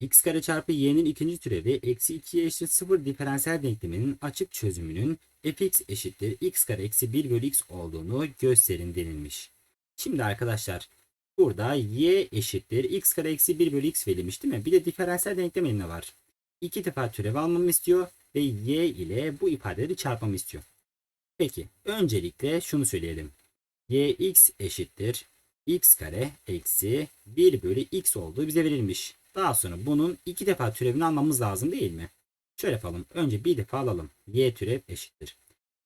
x kare çarpı y'nin ikinci türevi eksi 2'ye eşit 0 diferansiyel denkleminin açık çözümünün fx eşittir x kare eksi 1 bölü x olduğunu gösterin denilmiş. Şimdi arkadaşlar burada y eşittir x kare eksi 1 bölü x verilmiş değil mi? Bir de diferansiyel denklem elimde var. İki defa türev almamı istiyor ve y ile bu ifadeleri çarpmamı istiyor. Peki öncelikle şunu söyleyelim. yx eşittir x kare eksi 1 bölü x olduğu bize verilmiş. Daha sonra bunun iki defa türevini almamız lazım değil mi? Şöyle yapalım. Önce bir defa alalım. y türev eşittir.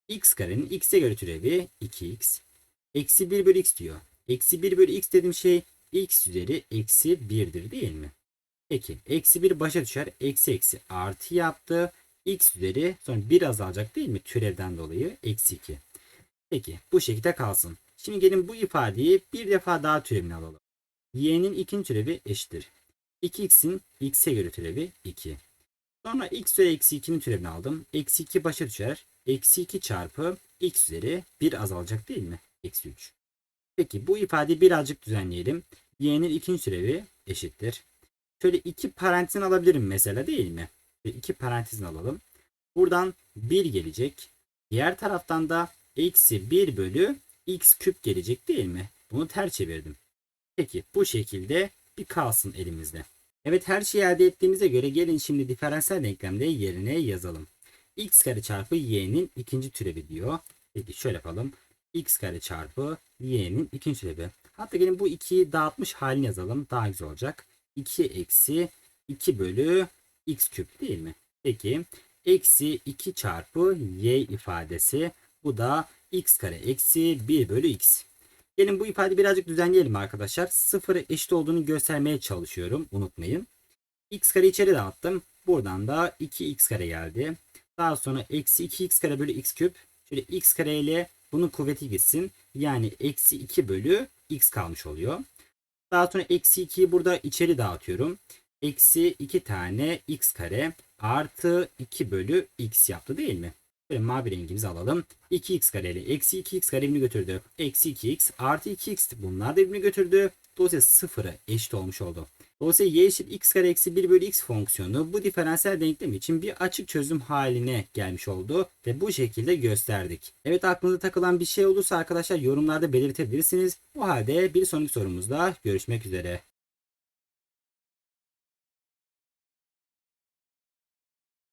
x karenin x'e göre türevi 2x. Eksi 1 bölü x diyor. Eksi 1 bölü x dediğim şey x üzeri eksi 1'dir değil mi? Peki eksi 1 başa düşer. Eksi eksi artı yaptı. x üzeri sonra 1 azalacak değil mi? Türevden dolayı eksi 2. Peki bu şekilde kalsın. Şimdi gelin bu ifadeyi bir defa daha türevini alalım. y'nin ikinci türevi eşittir. 2x'in x'e göre türevi 2. Sonra x üzeri eksi 2'nin türevini aldım. Eksi 2 başa düşer. Eksi 2 çarpı x üzeri 1 azalacak değil mi? Eksi 3. Peki bu ifadeyi birazcık düzenleyelim. y'nin ikinci türevi eşittir. Şöyle iki parantezini alabilirim mesela değil mi? Ve iki parantezini alalım. Buradan 1 gelecek. Diğer taraftan da eksi 1 bölü x küp gelecek değil mi? Bunu ters çevirdim. Peki bu şekilde bir kalsın elimizde. Evet her şeyi elde ettiğimize göre gelin şimdi diferansiyel denklemde yerine yazalım. x kare çarpı y'nin ikinci türevi diyor. Peki şöyle yapalım. x kare çarpı y'nin ikinci türevi. Hatta gelin bu 2'yi dağıtmış halini yazalım. Daha güzel olacak. 2 eksi 2 bölü x küp değil mi? Peki eksi 2 çarpı y ifadesi. Bu da x kare eksi 1 bölü x. Gelin bu ifadeyi birazcık düzenleyelim arkadaşlar. Sıfırı eşit olduğunu göstermeye çalışıyorum. Unutmayın. x kare içeri dağıttım. Buradan da 2x kare geldi. Daha sonra eksi 2x kare bölü x küp. Şöyle x kare ile bunun kuvveti gitsin. Yani eksi 2 bölü x kalmış oluyor. Daha sonra eksi 2'yi burada içeri dağıtıyorum. Eksi 2 tane x kare artı 2 bölü x yaptı değil mi? Böyle mavi rengimizi alalım. 2x kare ile eksi 2x kare birbirini götürdü. Eksi 2x artı 2x bunlar da birbirini götürdü. Dolayısıyla sıfıra eşit olmuş oldu. Dolayısıyla y eşit x kare eksi 1 bölü x fonksiyonu bu diferansiyel denklem için bir açık çözüm haline gelmiş oldu ve bu şekilde gösterdik. Evet aklınıza takılan bir şey olursa arkadaşlar yorumlarda belirtebilirsiniz. O halde bir sonraki sorumuzda görüşmek üzere.